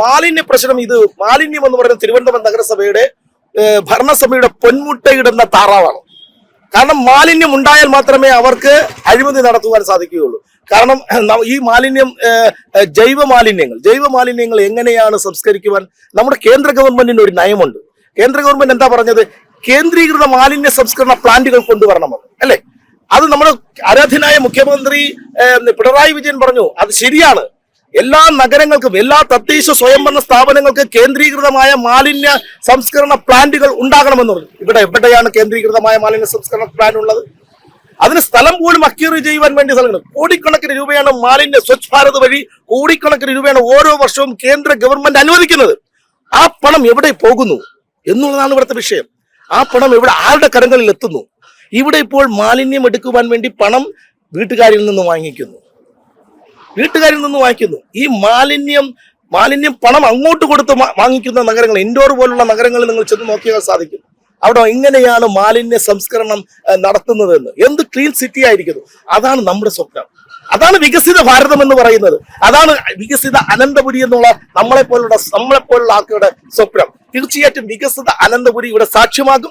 മാലിന്യ പ്രശ്നം ഇത് മാലിന്യം എന്ന് പറയുന്നത് തിരുവനന്തപുരം നഗരസഭയുടെ ഭരണസഭയുടെ പൊന്മുട്ടയിടുന്ന താറാവാണ്. കാരണം മാലിന്യം ഉണ്ടായാൽ മാത്രമേ അവർക്ക് അഴിമതി നടത്തുവാൻ സാധിക്കുകയുള്ളൂ. കാരണം ഈ മാലിന്യം ജൈവ മാലിന്യങ്ങൾ ജൈവ മാലിന്യങ്ങൾ എങ്ങനെയാണ് സംസ്കരിക്കുവാൻ നമ്മുടെ കേന്ദ്ര ഗവൺമെന്റിന്റെ ഒരു നയമുണ്ട്. കേന്ദ്ര ഗവൺമെന്റ് എന്താ പറഞ്ഞത്? കേന്ദ്രീകൃത മാലിന്യ സംസ്കരണ പ്ലാന്റുകൾ കൊണ്ടുവരണമെന്ന് അല്ലേ? അത് നമ്മുടെ ആരാധ്യനായ മുഖ്യമന്ത്രി പിണറായി വിജയൻ പറഞ്ഞു അത് ശരിയാണ്. എല്ലാ നഗരങ്ങൾക്കും എല്ലാ തദ്ദേശ സ്വയംഭരണ സ്ഥാപനങ്ങൾക്ക് കേന്ദ്രീകൃതമായ മാലിന്യ സംസ്കരണ പ്ലാന്റുകൾ ഉണ്ടാകണമെന്ന് പറഞ്ഞു. ഇവിടെ എവിടെയാണ് കേന്ദ്രീകൃതമായ മാലിന്യ സംസ്കരണ പ്ലാൻ ഉള്ളത്? അതിന് സ്ഥലം പോലും അക്യൂർ ചെയ്യുവാൻ വേണ്ടി സ്ഥലങ്ങൾ. കോടിക്കണക്കിന് രൂപയാണ് മാലിന്യ സ്വച്ഛ് ഭാരത് വഴി കോടിക്കണക്കിന് രൂപയാണ് ഓരോ വർഷവും കേന്ദ്ര ഗവൺമെന്റ് അനുവദിക്കുന്നത്. ആ പണം എവിടെ പോകുന്നു എന്നുള്ളതാണ് ഇവിടുത്തെ വിഷയം. ആ പണം എവിടെ ആരുടെ കരങ്ങളിൽ എത്തുന്നു ഇവിടെ ഇപ്പോൾ മാലിന്യം എടുക്കുവാൻ വേണ്ടി പണം വീട്ടുകാരിൽ നിന്ന് വാങ്ങിക്കുന്നു. വീട്ടുകാരിൽ നിന്ന് വാങ്ങിക്കുന്നു. ഈ മാലിന്യം മാലിന്യം പണം അങ്ങോട്ട് കൊടുത്ത് വാങ്ങിക്കുന്ന നഗരങ്ങൾ ഇൻഡോർ പോലുള്ള നഗരങ്ങളിൽ നിങ്ങൾ ചെന്ന് നോക്കിയാൽ സാധിക്കും. അവിടെ എങ്ങനെയാണ് മാലിന്യ സംസ്കരണം നടത്തുന്നതെന്ന്. എന്ത് ക്ലീൻ സിറ്റി ആയിരിക്കുന്നു? അതാണ് നമ്മുടെ സ്വപ്നം. അതാണ് വികസിത ഭാരതം എന്ന് പറയുന്നത്. അതാണ് വികസിത അനന്തപുരി എന്നുള്ള നമ്മളെ പോലുള്ള നമ്മളെ പോലുള്ള ആൾക്കാരുടെ സ്വപ്നം. തീർച്ചയായിട്ടും വികസിത അനന്തപുരി ഇവിടെ സാക്ഷ്യമാകും.